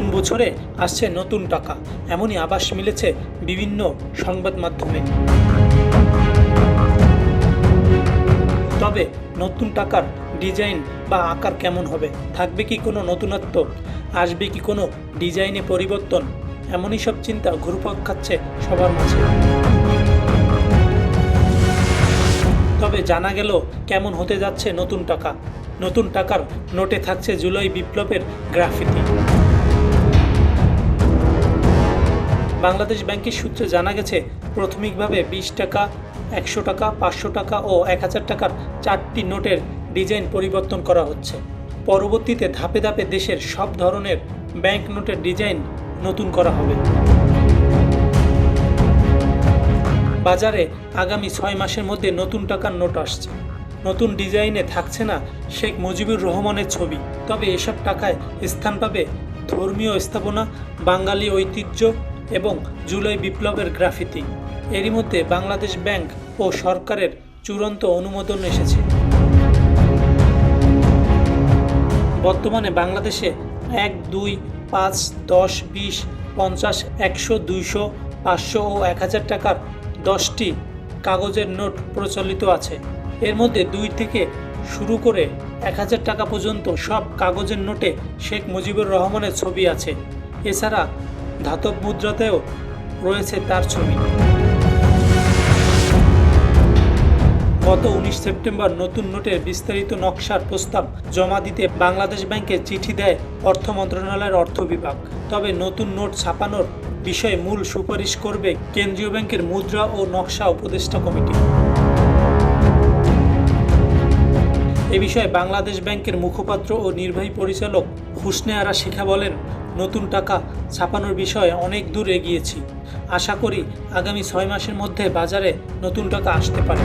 বছরে আসছে নতুন টাকা। এমনই আভাস মিলেছে বিভিন্ন সংবাদ মাধ্যমে। তবে নতুন টাকার ডিজাইন বা আকার কেমন হবে? থাকবে কি কোনো নতুনত্ব? আসবে কি কোনো ডিজাইনে পরিবর্তন? এমনই সব চিন্তা ঘুরপাক খাচ্ছে সবার মাঝে। তবে জানা গেল কেমন হতে যাচ্ছে নতুন টাকা। নতুন টাকার নোটে থাকছে জুলাই বিপ্লবের গ্রাফিতি। বাংলাদেশ ব্যাংকের সূত্রে জানা গেছে, প্রাথমিকভাবে বিশ টাকা, একশো টাকা, পাঁচশো টাকা ও এক হাজার টাকার চারটি নোটের ডিজাইন পরিবর্তন করা হচ্ছে। পরবর্তীতে ধাপে ধাপে দেশের সব ধরনের ব্যাংক নোটের ডিজাইন নতুন করা হবে। বাজারে আগামী ছয় মাসের মধ্যে নতুন টাকার নোট আসছে। নতুন ডিজাইনে থাকছে না শেখ মুজিবুর রহমানের ছবি। তবে এসব টাকায় স্থান পাবে ধর্মীয় স্থাপনা, বাঙালি ঐতিহ্য এবং জুলাই বিপ্লবের গ্রাফিতি। এরই মধ্যে বাংলাদেশ ব্যাংক ও সরকারের চূড়ান্ত অনুমোদন এসেছে। বর্তমানে বাংলাদেশে এক, দুই, পাঁচ, দশ, বিশ, পঞ্চাশ, একশো, দুইশো, পাঁচশো ও এক হাজার টাকার দশটি কাগজের নোট প্রচলিত আছে। এর মধ্যে দুই থেকে শুরু করে এক হাজার টাকা পর্যন্ত সব কাগজের নোটে শেখ মুজিবুর রহমানের ছবি আছে। এছাড়া ধাতব মুদ্রাতেও রয়েছে তার ছবি। গত উনিশ সেপ্টেম্বর নতুন নোটের বিস্তারিত নকশার প্রস্তাব জমা দিতে বাংলাদেশ ব্যাংকে চিঠি দেয় অর্থ মন্ত্রণালয়ের অর্থ বিভাগ। তবে নতুন নোট ছাপানোর বিষয়ে মূল সুপারিশ করবে কেন্দ্রীয় ব্যাংকের মুদ্রা ও নকশা উপদেষ্টা কমিটি। এ বিষয়ে বাংলাদেশ ব্যাংকের মুখপাত্র ও নির্বাহী পরিচালক হুসনে আরা শেখা বলেন, নতুন টাকা ছাপানোর বিষয়ে অনেক দূর এগিয়েছি। আশা করি আগামী ছয় মাসের মধ্যে বাজারে নতুন টাকা আসতে পারে।